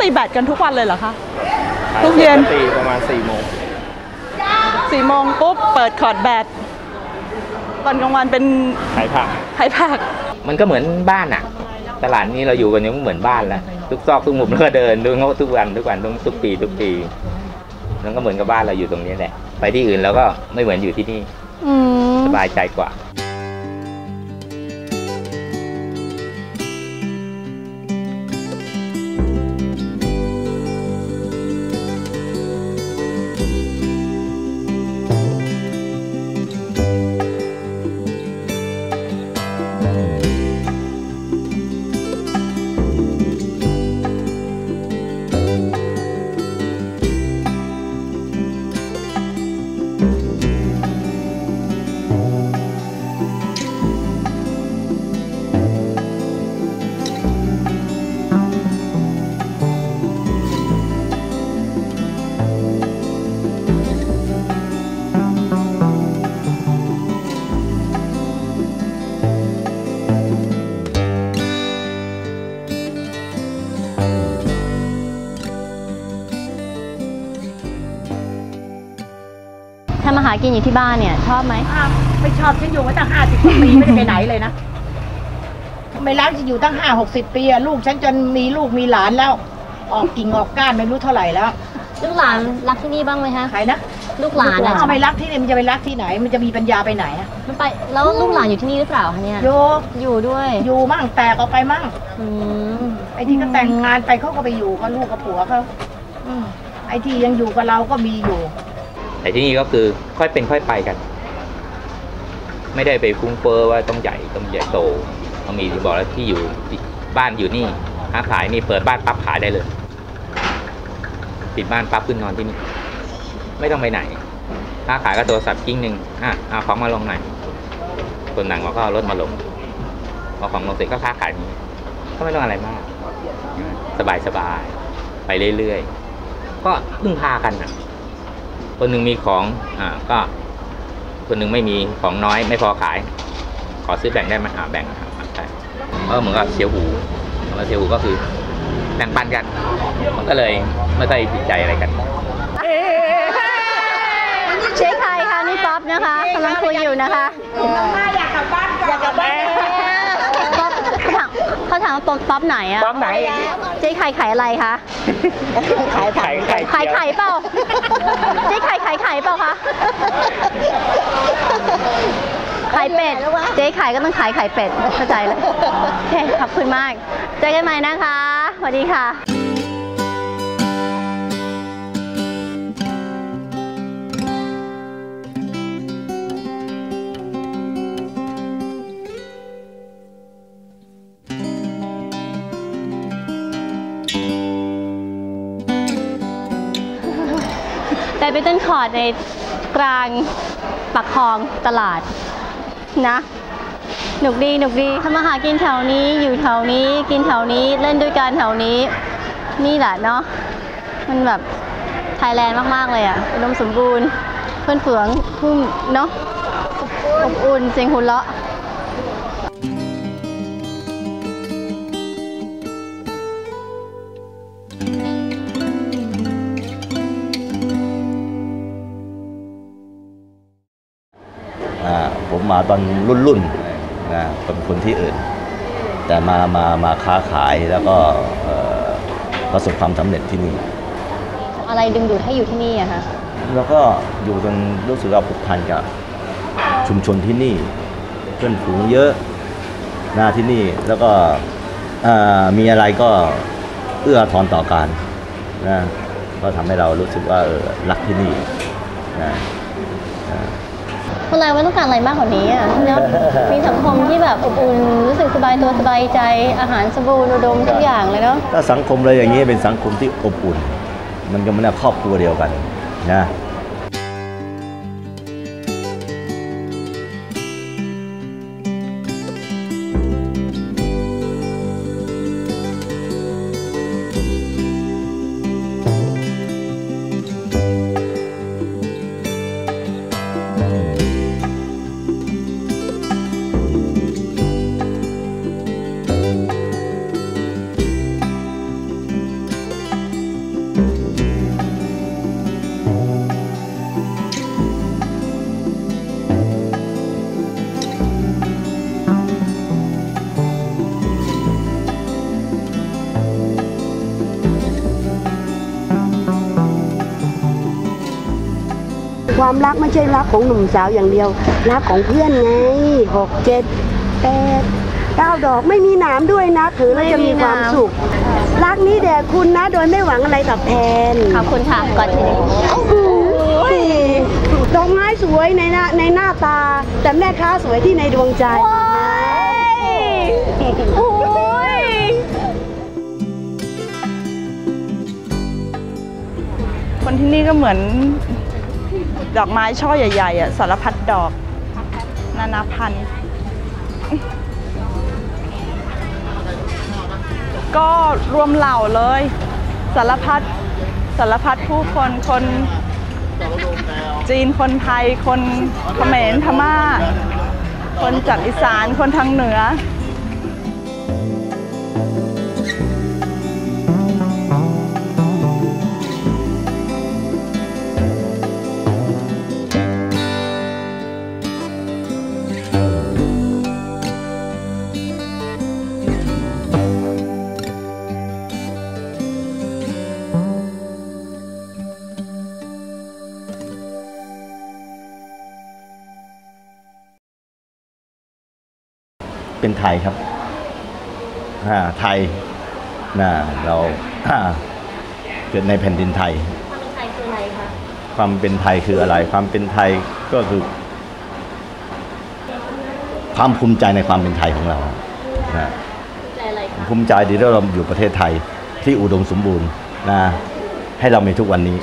ตีแบดกันทุกวันเลยเหรอคะขายทุกเย็นปตีประมาณ4ี่โมงสี่โมงปุ๊บเปิดคอร์ดแบดตอนกลางวันเป็นขายผักไข่ผัก มันก็เหมือนบ้านอะตลาดนี้เราอยู่กันยังเหมือนบ้านแล้วทุกซอกทุกมุมแล้วก็เดินดูเขาทุกวันทุกวันทุกทุกปีทุกปีมันก็เหมือนกับบ้านเราอยู่ตรงนี้แหละไปที่อื่นแล้วก็ไม่เหมือนอยู่ที่นี่อืมสบายใจกว่าาหารกินอยู่ที่บ้านเนี่ย ชอบไหมอ้าวไม่ชอบฉันอยู่มาตั้งห้าสิบกว่าปีไม่ได้ไปไหนเลยนะทำไมรักจะอยู่ตั้งห้าหกสิบปีอะลูกฉันจนมีลูกมีหลานแล้ว ออกกิ่งออกก้านไม่รู้เท่าไหร่แล้วลูกหลานรักที่นี่บ้างไหมคะใครนะลูกหลานอะเอาไม่รักที่นี่มันจะไปรักที่ไหน มันจะมีปัญญาไปไหนอะมันไปแล้วลูกหลานอยู่ที่นี่หรือเปล่าคะเนี่ยโยอยู่ด้วยอยู่มั่งแตกออกไปมั่งอืมไอ้ที่ก็แต่งงานไปเขาก็ไปอยู่กับลูกกับผัวเขาอืมไอ้ที่ยังอยู่กับเราก็มีอยู่ แต่ที่นี่ก็คือค่อยเป็นค่อยไปกัน ไม่ได้ไปฟุ้งเฟ้อว่าต้องใหญ่ต้องใหญ่โตเขามีที่บอกแล้วที่อยู่บ้านอยู่นี่ค้าขายนี่เปิดบ้านปั๊บขายได้เลยปิดบ้านปั๊บขึ้นนอนที่นี่ ไม่ต้องไปไหนค้าขายก็โทรศัพท์กิ้งหนึ่งอะเอาของมาลงหน่อยคนหนังเขาก็เอารถมาลงพอของลงเสร็จก็ค้าขายนี้ก็ไม่ต้องอะไรมาก สบายสบายๆไปเรื่อยๆ ก็พึ่งพากันนะ คนหนึ่งมีของอ่าก็ คนหนึ่งไม่มีของน้อยไม่พอขาย ขอซื้อแบ่งได้ไหมอ่าแบ่งอะใช่ก็เหมือนกับเชียวหูแล้วเชียวหูก็คือแบ่งปันกัน มันก็เลยไม่ได้ติดใจอะไรกันเช็คใครคะนี่ป๊อปนะคะกำลังคุยอยู่นะคะอยากกลับบ้านอยากกลับบ้านป๊อปเขาถาม เขาถามว่าป๊อปป๊อปไหนอะป๊อปไหน เจ๊ไข่ขายอะไรคะขายไข่ไข่ขายไข่เปล่าเจ๊ไข่ขายไข่เปล่าคะขายเป็ดเจ๊ขายก็ต้องขายไข่เป็ดเข้าใจเลยโอเคขอบคุณมาก เจอกันใหม่นะคะสวัสดีค่ะ ไปเต้นคอร์ดในกลางปักคลองตลาดนะหนุกดีหนุกดีทำมาหากินแถวนี้อยู่แถวนี้กินแถวนี้เล่นด้วยกันแถวนี้ นี่แหละเนาะมันแบบไทยแลนด์มาก ๆ เลยอะอุดมสมบูรณ์ เพื่อนเฟืองพุ่มเนาะอบอุ่นเสียงหัวเราะ ตอนรุ่นรุ่นๆนะเป็นคนที่อื่น แต่มามามาค้าขายแล้วก็เอ่อประสบความสำเร็จที่นี่ อะไรดึงดูดให้อยู่ที่นี่อะคะแล้วก็อยู่จนรู้สึกว่าผูกพันกับชุมชนที่นี่ เพื่อนฝูงเยอะหน้าที่นี่แล้วก็เอ่อมีอะไรก็เอื้อทอนต่อกันนะก็ทำให้เรารู้สึกว่าเออรักที่นี่นะนะ คนเราไม่ต้องการอะไรมากกว่านี้อะเนอะมีสังคมที่แบบอบอุ่นรู้สึกสบายตัวสบายใจอาหารสมบูรณ์อุดมทุกอย่างเลยเนาะถ้าสังคมเลยอย่างนี้เป็นสังคมที่อบอุ่น มันก็เหมันครอบครัวเดียวกันนะ ความรักไม่ใช่รักของหนุ่มสาวอย่างเดียว รักของเพื่อนไงหกเจ็ดแปดเก้าดอกไม่มีหนามด้วยนะถือแล้วจะมีความสุข รักนี้แด่คุณนะ โดยไม่หวังอะไรตอบแทนขอบคุณค่ะก่อนทีนี้โอ้โหดอกไม้สวยในหน้าในหน้าตา แต่แม่ค้าสวยที่ในดวงใจโอ้ยคนที่นี่ก็เหมือน ดอกไม้ช่อใหญ่ๆอะสารพัดดอก นานาพันธุ์ก็รวมเหล่าเลย สารพัดสารพัดผู้คนคนจีนคนไทย คนเขมรพม่า คนจากอีสานคนทางเหนือ เป็นไทยครับอ่าไทยนะเราเกิดในแผ่นดินไทยความเป็นไทยคืออะไร ความเป็นไทยก็คือ ความภูมิใจในความเป็นไทยของเรานะภูมิใจที่เราอยู่ประเทศไทยที่อุดมสมบูรณ์นะให้เรามีทุกวันนี้